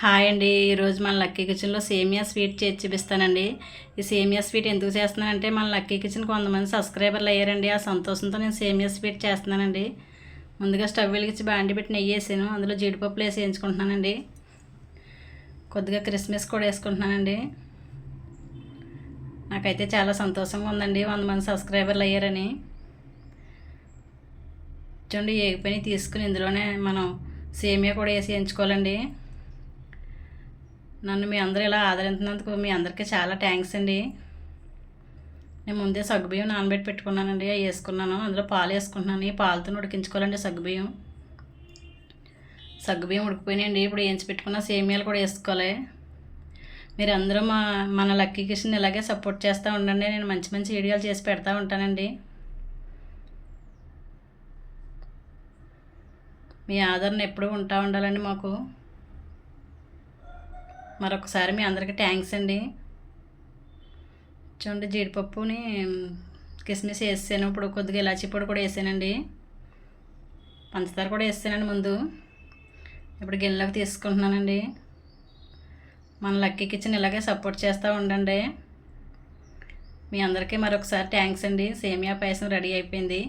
Hi అండి. ఈరోజు మన లక్కీ కిచెన్లో సేమియా స్వీట్ చేసి చూపిస్తానండి. ఈ సేమియా స్వీట్ ఎందుకు చేస్తున్నానంటే మన లక్కీ కిచెన్ కొంతమంది సబ్స్క్రైబర్లు అయ్యారండి. ఆ సంతోషంతో నేను సేమియా స్వీట్ చేస్తున్నానండి. ముందుగా స్టవ్ వెలిగించి బాండి పెట్టి నెయ్యి వేసాను. అందులో జీడిపప్పులు వేసి వేయించుకుంటున్నానండి. కొద్దిగా క్రిస్మస్ కూడా వేసుకుంటున్నానండి. నాకైతే చాలా సంతోషంగా ఉందండి వంద మంది సబ్స్క్రైబర్లు అయ్యారని. చూడండి ఏగిపోయి తీసుకుని ఇందులోనే మనం సేమియా కూడా వేసి వేయించుకోవాలండి. నన్ను మీ అందరూ ఇలా ఆదరించినందుకు మీ అందరికీ చాలా థ్యాంక్స్ అండి. నేను ముందే సగ్గుబియ్యం నానబెట్టి పెట్టుకున్నానండి అవి వేసుకున్నాను. అందులో పాలు వేసుకుంటున్నాను. ఈ పాలతో ఉడికించుకోవాలండి సగ్గుబియ్యం సగ్గుబియ్యం ఉడికిపోయినాయండి. ఇప్పుడు వేయించి పెట్టుకున్న సేమియాలు కూడా వేసుకోవాలి. మీరు అందరూ మా మన లక్కీ కిషన్ ఇలాగే సపోర్ట్ చేస్తూ ఉండండి. నేను మంచి మంచి వీడియోలు చేసి పెడతా ఉంటానండి. మీ ఆదరణ ఎప్పుడూ ఉంటా ఉండాలండి మాకు. మరొకసారి మీ అందరికీ థ్యాంక్స్ అండి. చూడండి జీడిపప్పుని కిస్మిస్ వేసాను. ఇప్పుడు కొద్దిగా ఇలాచీ పొడి కూడా వేసానండి. పంచదార కూడా వేసానండి ముందు. ఇప్పుడు గిన్నెలోకి తీసుకుంటున్నానండి. మన లక్కీ కిచెన్ ఇలాగే సపోర్ట్ చేస్తూ ఉండండి. మీ అందరికీ మరొకసారి థ్యాంక్స్ అండి. సేమియా పాయసం రెడీ అయిపోయింది.